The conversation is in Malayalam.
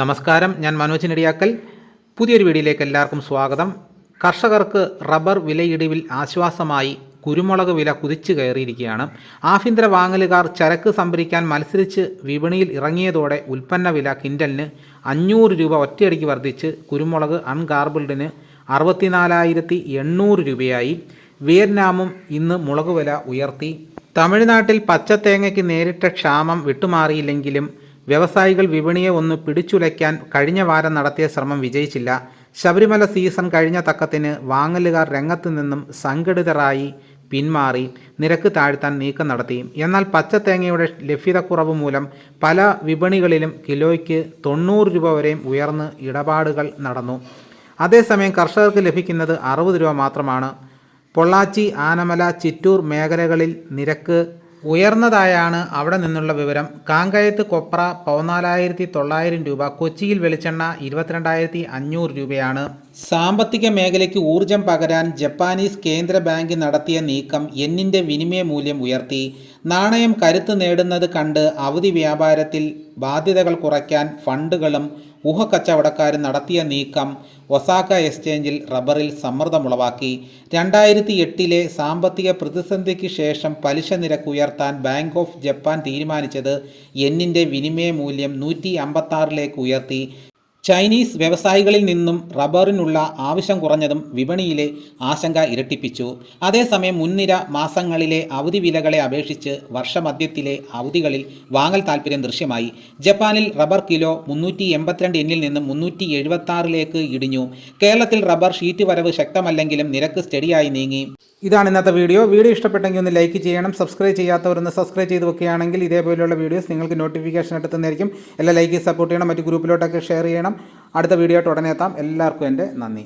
നമസ്കാരം ഞാൻ മനോജ് നെടിയാക്കൽ. പുതിയൊരു വീഡിയോയിലേക്ക് എല്ലാവർക്കും സ്വാഗതം. കർഷകർക്ക് റബ്ബർ വിലയിടിവിൽ ആശ്വാസമായി കുരുമുളക് വില കുതിച്ചു കയറിയിരിക്കുകയാണ്. ആഭ്യന്തര വാങ്ങലുകാർ ചരക്ക് സംഭരിക്കാൻ മത്സരിച്ച് വിപണിയിൽ ഇറങ്ങിയതോടെ ഉൽപ്പന്ന വില കിൻഡലിന് അഞ്ഞൂറ് രൂപ ഒറ്റയടിക്ക് വർദ്ധിച്ച്. കുരുമുളക് അൺഗാർബിൾഡിന് അറുപത്തിനാലായിരത്തി എണ്ണൂറ് രൂപയായി. വിയറ്റ്നാമും ഇന്ന് മുളക് വില ഉയർത്തി. തമിഴ്നാട്ടിൽ പച്ചത്തേങ്ങയ്ക്ക് നേരിട്ട ക്ഷാമം വിട്ടുമാറിയില്ലെങ്കിലും വ്യവസായികൾ വിപണിയെ ഒന്ന് പിടിച്ചുലയ്ക്കാൻ കഴിഞ്ഞ വാരം നടത്തിയ ശ്രമം വിജയിച്ചില്ല. ശബരിമല സീസൺ കഴിഞ്ഞ തക്കത്തിന് വാങ്ങലുകാർ രംഗത്തു നിന്നും സംഘടിതരായി പിന്മാറി നിരക്ക് താഴ്ത്താൻ നീക്കം നടത്തി. എന്നാൽ പച്ചത്തേങ്ങയുടെ ലഭ്യതക്കുറവ് മൂലം പല വിപണികളിലും കിലോയ്ക്ക് തൊണ്ണൂറ് രൂപ വരെയും ഉയർന്ന് ഇടപാടുകൾ നടന്നു. അതേസമയം കർഷകർക്ക് ലഭിക്കുന്നത് അറുപത് രൂപ മാത്രമാണ്. പൊള്ളാച്ചി ആനമല ചിറ്റൂർ മേഖലകളിൽ നിരക്ക് ഉയർന്നതായാണ് അവിടെ നിന്നുള്ള വിവരം. കാങ്കയത്ത് കൊപ്ര പതിനാലായിരത്തി തൊള്ളായിരം രൂപ കൊച്ചിയിൽ വെളിച്ചെണ്ണ ഇരുപത്തിരണ്ടായിരത്തി അഞ്ഞൂറ് രൂപയാണ്. സാമ്പത്തിക മേഖലയ്ക്ക് ഊർജം പകരാൻ ജപ്പാനീസ് കേന്ദ്ര ബാങ്ക് നടത്തിയ നീക്കം എന്നിന്റെ വിനിമയ മൂല്യം ഉയർത്തി. നാണയം കരുത്ത് നേടുന്നത് കണ്ട് അവധി വ്യാപാരത്തിൽ ബാധ്യതകൾ കുറയ്ക്കാൻ ഫണ്ടുകളും ഊഹക്കച്ചവടക്കാരും നടത്തിയ നീക്കം ഒസാക്ക എക്സ്ചേഞ്ചിൽ റബ്ബറിൽ സമ്മർദ്ദമുളവാക്കി. രണ്ടായിരത്തി എട്ടിലെ സാമ്പത്തിക പ്രതിസന്ധിക്ക് ശേഷം പലിശ നിരക്ക് ഉയർത്താൻ ബാങ്ക് ഓഫ് ജപ്പാൻ തീരുമാനിച്ചത് എന്നിന്റെ വിനിമയ മൂല്യം നൂറ്റി അമ്പത്താറിലേക്ക് ഉയർത്തി. ചൈനീസ് വ്യവസായികളിൽ നിന്നും റബ്ബറിനുള്ള ആവശ്യം കുറഞ്ഞതും വിപണിയിലെ ആശങ്ക ഇരട്ടിപ്പിച്ചു. അതേസമയം മുൻനിര മാസങ്ങളിലെ അവധി വിലകളെ അപേക്ഷിച്ച് വർഷമധ്യത്തിലെ അവധികളിൽ വാങ്ങൽ താൽപ്പര്യം ദൃശ്യമായി. ജപ്പാനിൽ റബ്ബർ കിലോ മുന്നൂറ്റി എൺപത്തിരണ്ട് എന്നിൽ നിന്ന് മുന്നൂറ്റി എഴുപത്തി ഇടിഞ്ഞു. കേരളത്തിൽ റബ്ബർ ഷീറ്റ് വരവ് ശക്തമല്ലെങ്കിലും നിരക്ക് സ്റ്റഡിയായി നീങ്ങി. ഇതാണ് ഇന്നത്തെ വീഡിയോ. വീഡിയോ ഇഷ്ടപ്പെട്ടെങ്കിൽ ഒന്ന് ലൈക്ക് ചെയ്യണം. സബ്സ്ക്രൈബ് ചെയ്യാത്തവരൊന്ന് സബ്സ്ക്രൈബ് ചെയ്ത് വെക്കുകയാണെങ്കിൽ ഇതേപോലെയുള്ള വീഡിയോസ് നിങ്ങൾക്ക് നോട്ടിഫിക്കേഷൻ എത്തുന്നതായിരിക്കും എല്ലാ ലൈക്ക് സപ്പോർട്ട് ചെയ്യണം. മറ്റ് ഗ്രൂപ്പിലോട്ടൊക്കെ ഷെയർ ചെയ്യണം. അടുത്ത വീഡിയോ ആയിട്ട് ഉടനെ എത്താം. എല്ലാവർക്കും എന്റെ നന്ദി.